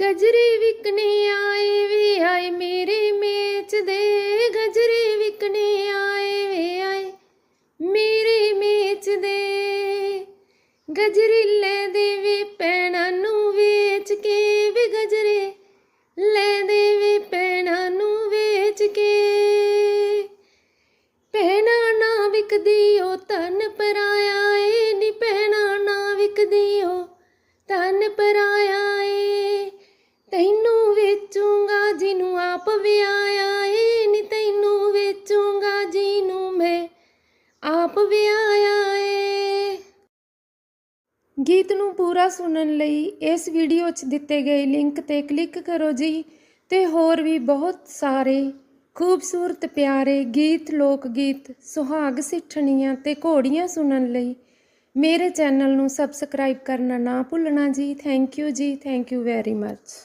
ਗਜਰੇ ਵਿਕਣੇ ਆਏ ਵੇ ਆਏ ਮੇਰੇ ਮੇਚ ਦੇ। ਗਜਰੇ ਵਿਕਣੇ ਆਏ ਵੇ ਆਏ ਮੇਰੇ ਮੇਚ ਦੇ। ਗਜਰੀਲੇ ਦੇ ਵੀ ਪੈਣਾ ਨੂੰ ਵੇਚ ਕੇ ਵੀ ਗਜਰੇ। ਲੈ ਦੇ ਵੀ ਪੈਣਾ ਨੂੰ ਵੇਚ ਕੇ। ਪੈਣਾ ਨਾ ਵਿਕਦੀ ਉਹ ਤਨ ਪਰਾਇਆ ਏ ਨੀ ਪੈਣਾ ਨਾ ਵਿਕਦੀ ਉਹ ਤਨ ਪਰਾਇਆ ਆਪ ਵਿਆਹਿਆ ਏ ਨੀ ਤੈਨੂੰ ਵੇਚੂੰਗਾ ਜਿਹਨੂੰ ਮੈਂ। ਆਪ ਵਿਆਹਿਆ ਏ ਗੀਤ ਨੂੰ ਪੂਰਾ ਸੁਣਨ ਲਈ ਇਸ ਵੀਡੀਓ 'ਚ ਦਿੱਤੇ ਗਏ ਲਿੰਕ ਤੇ ਕਲਿੱਕ ਕਰੋ ਜੀ ਤੇ ਹੋਰ ਵੀ ਬਹੁਤ ਸਾਰੇ ਖੂਬਸੂਰਤ ਪਿਆਰੇ ਗੀਤ ਲੋਕ ਗੀਤ ਸੁਹਾਗ ਸਿੱਠਣੀਆਂ ਤੇ ਘੋੜੀਆਂ ਸੁਣਨ ਲਈ ਮੇਰੇ ਚੈਨਲ ਨੂੰ ਸਬਸਕ੍ਰਾਈਬ ਕਰਨਾ ਨਾ ਭੁੱਲਣਾ ਜੀ। ਥੈਂਕ ਯੂ ਜੀ। Thank you very much